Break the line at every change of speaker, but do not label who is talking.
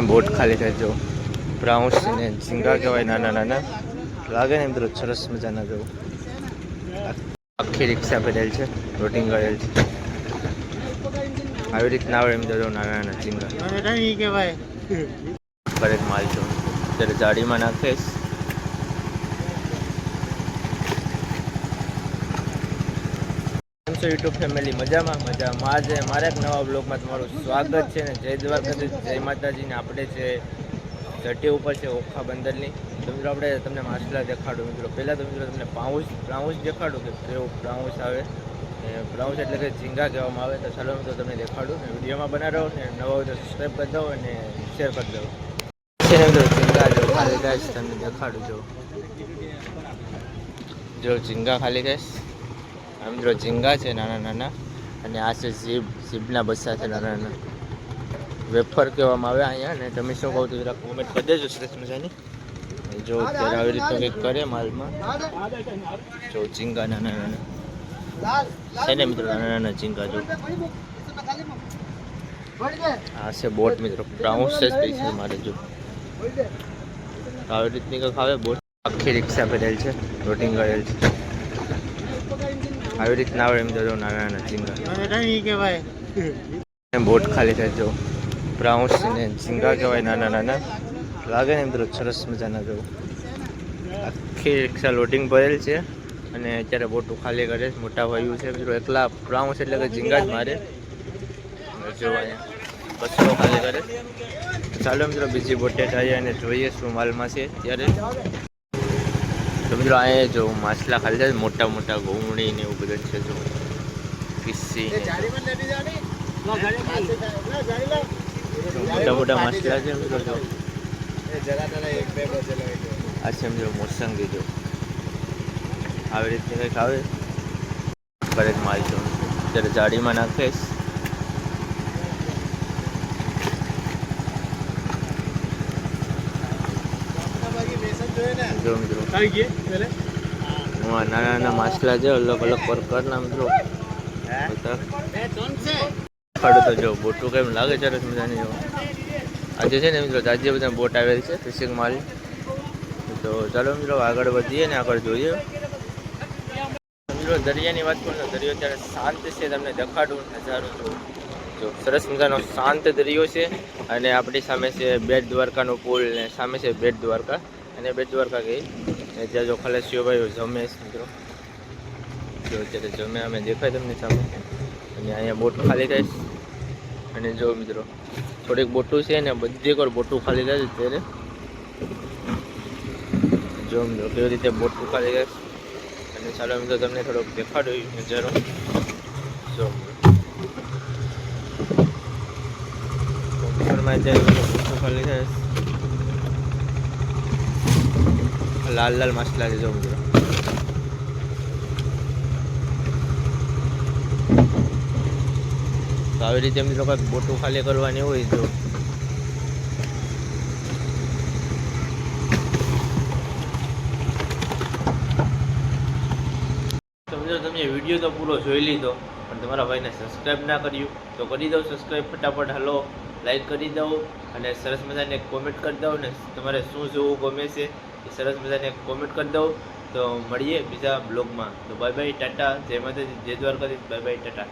Boat ખાલી થાય જો. પ્રાઉન્સ ને ઝીંગા કહેવાય નાના નાના. લાગે ને મિત્રો સરસ મજાના જો. આખી રિક્ષા ભરેલ છે રોટિંગ કરેલ છે. આવી રીતના આવે એમ જો નાના નાના ઝીંગા. કરે માલ છો ત્યારે જાડીમાં નાખીશ કેમ યુટ્યુબ ફેમિલી? મજામાં? મજામાં. આજે મારા એક નવા બ્લોગમાં તમારું સ્વાગત છે ને જય દ્વારકાધીશ, જય માતાજીને આપણે છે ચટી ઉપર છે ઓખા બંદરની. તો મિત્રો, આપણે તમને માછલા દેખાડું. મિત્રો, પહેલાં તો મિત્રો, તમને પાઉસ પ્રાઉસ દેખાડું કે કેવો પ્રાઉસ આવે? પ્રાઉસ એટલે કે ઝીંગા કહેવામાં આવે. તો ચાલો મિત્રો, તમને દેખાડું ને વિડીયોમાં બના રહો ને નવા હોય તો સબસ્ક્રાઈબ કરી દો અને શેર કરી દો. ઝીંગા જો ખાલી ગાઈશ તમને દેખાડું જો. જો ઝીંગા ખાલી ગાઈશ આ મિત્રો ઝીંગા છે નાના નાના અને આ છે ઝીબ, ઝીબના બસ્સા છે નાના નાના. વેફર કહેવામાં આવે અહીંયા ને તમે શું કહો તો જરા કોમેન્ટ કરી દેજો સરસ મજાની. જો અત્યારે આવી રીતનું કંઈક કરે માલમાં. જો ઝીંગા નાના નાના. છે ને મિત્રો નાના નાના ઝીંગા જો. આ છે બોટ મિત્રો. પ્રાઉન્સ છે મારે જો. આવી રીતની કંઈક આવે, બોટ. આખી રિક્ષા ભરેલ છે રોટિંગ કરેલ છે. આવી રીતના આવે એમ તો જો નાના નાના ઝીંગા બોટ ખાલી થાય જો. પ્રાઉન્સ ને ઝીંગા કહેવાય નાના નાના. લાગે ને મિત્રો સરસ મજાના જવું આખી રિક્ષા લોડિંગ ભરેલ છે અને અત્યારે બોટું ખાલી કરે મોટા ભાઈઓ છે. મિત્રો એકલા પ્રાઉન્સ એટલે કે ઝીંગા જ મારે. જો અહીંયા કચરો ખાલી કરે. ચાલો મિત્રો બીજી બોટે જઈએ અને જોઈએ શું માલમાં છે ત્યારે તો મિત્રો અહીંયા જો માછલા ખાલી થાય મોટા મોટા ઘઉંણી ને એવું બધું છે જો. કિસ્સી ને મોટા મોટા માછલા છે મિત્રો જો. આ છે મિત્રો મોસંગી જો. આવી રીતની કંઈક આવે. કરે જ માલ જો ત્યારે જાડીમાં નાખીશ. જો મિત્રો નાના નાના માછલા છે અલગ અલગ પ્રકારના મિત્રો. ખાડું તો જો બોટું કેમ લાગે સરસ મજાની જો આજે છે ને મિત્રો આજે બધા બોટ આવેલ છે ફિશિંગ માલ. તો ચાલો મિત્રો આગળ વધીએ ને આગળ જોઈએ. મિત્રો દરિયાની વાત કરું તો દરિયો ત્યારે શાંત છે તમને દેખાડું નજારો જો જો સરસ મજાનો શાંત દરિયો છે અને આપણી સામે છે બેટ દ્વારકાનો પુલ ને સામે છે બેટ દ્વારકા. અને બેટ દ્વારકા ગઈ. અને ત્યાં જો ખલેસીઓભાઈઓ જમે છે મિત્રો. જો અત્યારે જમે અમે દેખાય તમને સામે. અને અહીંયા બોટ ખાલી થાય અને જો મિત્રો, થોડીક બોટું છે ને, બધી પર બોટું ખાલી થાય અત્યારે. જો મિત્રો, કેવી રીતે બોટું ખાલી થાય અને ચાલો મિત્રો, તમને થોડોક દેખાડું નજારો. જો અત્યારે બોટું ખાલી થાય છે. લાલ લાલ માછલા છે, જો મિત્રો. તો આવી રીતે મિત્રો કાંઈક બોટું ખાલી કરવાની હોય તો. મિત્રો, તમે વીડિયો તો પૂરો જોઈ લીધો, પણ તમારા ભાઈને સબસ્ક્રાઈબ ના કર્યું, તો કરી દો સબસ્ક્રાઈબ ફટાફટ. હલો લાઈક કરી દો અને સરસ મજાને કોમેન્ટ કરી દો ને તમારે શું જોવું ગમે છે એ સરસ મજાને કોમેન્ટ કરી દો તો મળીએ બીજા બ્લોગમાં તો બાય બાય ટાટા. જય માતાજી. જય દ્વારકાધીશ. Bye bye Tata.